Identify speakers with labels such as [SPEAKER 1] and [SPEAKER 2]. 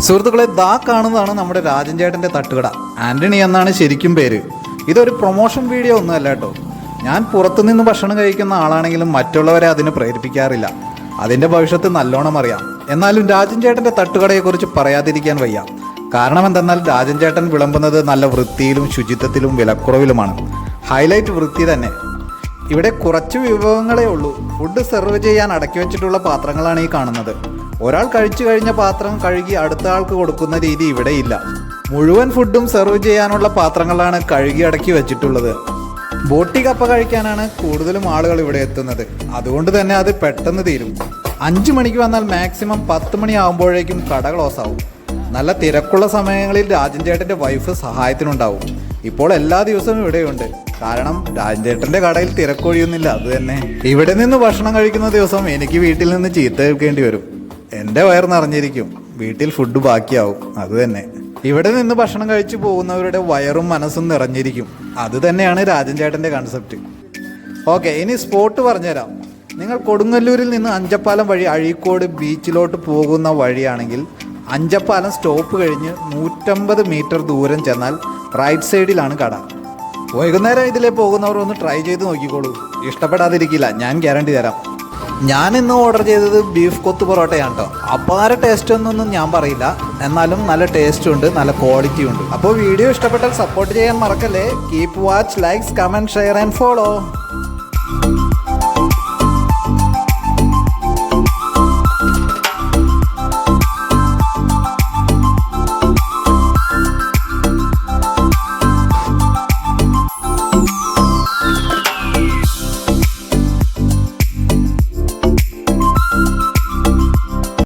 [SPEAKER 1] സുഹൃത്തുക്കളെ ദാ കാണുന്നതാണ് നമ്മുടെ രാജൻ ചേട്ടന്റെ തട്ടുകട. ആന്റണി എന്നാണ് ശരിക്കും പേര്. ഇതൊരു പ്രൊമോഷൻ വീഡിയോ ഒന്നുമല്ല കേട്ടോ. ഞാൻ പുറത്തുനിന്ന് ഭക്ഷണം കഴിക്കുന്ന ആളാണെങ്കിലും മറ്റുള്ളവരെ അതിന് പ്രേരിപ്പിക്കാറില്ല. അതിന്റെ ഭവിഷ്യത്ത് നല്ലോണം അറിയാം. എന്നാലും രാജൻ ചേട്ടന്റെ തട്ടുകടയെക്കുറിച്ച് പറയാതിരിക്കാൻ വയ്യ. കാരണം എന്തെന്നാൽ രാജൻ ചേട്ടൻ വിളമ്പുന്നത് നല്ല വൃത്തിയിലും ശുചിത്വത്തിലും വിലക്കുറവിലുമാണ്. ഹൈലൈറ്റ് വൃത്തി തന്നെ. ഇവിടെ കുറച്ച് വിഭവങ്ങളേ ഉള്ളൂ. ഫുഡ് സെർവ് ചെയ്യാൻ അടക്കി വെച്ചിട്ടുള്ള പാത്രങ്ങളാണ് ഈ കാണുന്നത്. ഒരാൾ കഴിച്ചു കഴിഞ്ഞ പാത്രം കഴുകി അടുത്ത ആൾക്ക് കൊടുക്കുന്ന രീതി ഇവിടെ ഇല്ല. മുഴുവൻ ഫുഡും സെർവ് ചെയ്യാനുള്ള പാത്രങ്ങളാണ് കഴുകി അടക്കി വെച്ചിട്ടുള്ളത്. ബോട്ടി കപ്പ കഴിക്കാനാണ് കൂടുതലും ആളുകൾ ഇവിടെ എത്തുന്നത്. അതുകൊണ്ട് തന്നെ അത് പെട്ടെന്ന് തീരും. അഞ്ചു മണിക്ക് വന്നാൽ മാക്സിമം പത്ത് മണി ആകുമ്പോഴേക്കും കട ക്ലോസ് ആവും. നല്ല തിരക്കുള്ള സമയങ്ങളിൽ രാജൻ ചേട്ടന്റെ വൈഫ് സഹായത്തിനുണ്ടാവും. ഇപ്പോൾ എല്ലാ ദിവസവും ഇവിടെയുണ്ട്. കാരണം രാജൻ ചേട്ടന്റെ കടയിൽ തിരക്കൊഴിയുന്നില്ല അത് തന്നെ. ഇവിടെ നിന്ന് ഭക്ഷണം കഴിക്കുന്ന ദിവസം എനിക്ക് വീട്ടിൽ നിന്ന് ചീത്ത കേൾക്കേണ്ടി വരും. എന്റെ വയർ നിറഞ്ഞിരിക്കും. വീട്ടിൽ ഫുഡ് ബാക്കിയാവും. അത് തന്നെ. ഇവിടെ നിന്ന് ഭക്ഷണം കഴിച്ചു പോകുന്നവരുടെ വയറും മനസ്സും നിറഞ്ഞിരിക്കും. അത് തന്നെയാണ് രാജൻ ചേട്ടന്റെ കൺസെപ്റ്റ് ഓക്കെ ഇനി സ്പോട്ട് പറഞ്ഞുതരാം. നിങ്ങൾ കൊടുങ്ങല്ലൂരിൽ നിന്ന് അഞ്ചപ്പാലം വഴി അഴീക്കോട് ബീച്ചിലോട്ട് പോകുന്ന വഴിയാണെങ്കിൽ അഞ്ചപ്പാലം സ്റ്റോപ്പ് കഴിഞ്ഞ് നൂറ്റമ്പത് മീറ്റർ ദൂരം ചെന്നാൽ റൈറ്റ് സൈഡിലാണ് കട. വൈകുന്നേരം ഇതിലേ പോകുന്നവർ ഒന്ന് ട്രൈ ചെയ്ത് നോക്കിക്കോളൂ. ഇഷ്ടപ്പെടാതിരിക്കില്ല. ഞാൻ ഗ്യാരണ്ടി തരാം. ഞാൻ ഇന്ന് ഓർഡർ ചെയ്തത് ബീഫ് കൊത്ത് പൊറോട്ടയാണ് കേട്ടോ അപാര ടേസ്റ്റ് ഒന്നും ഞാൻ പറയില്ല. എന്നാലും നല്ല ടേസ്റ്റും ഉണ്ട് നല്ല ക്വാളിറ്റിയും ഉണ്ട്. അപ്പോൾ വീഡിയോ ഇഷ്ടപ്പെട്ടാൽ സപ്പോർട്ട് ചെയ്യാൻ മറക്കല്ലേ? Keep watch likes comment share and follow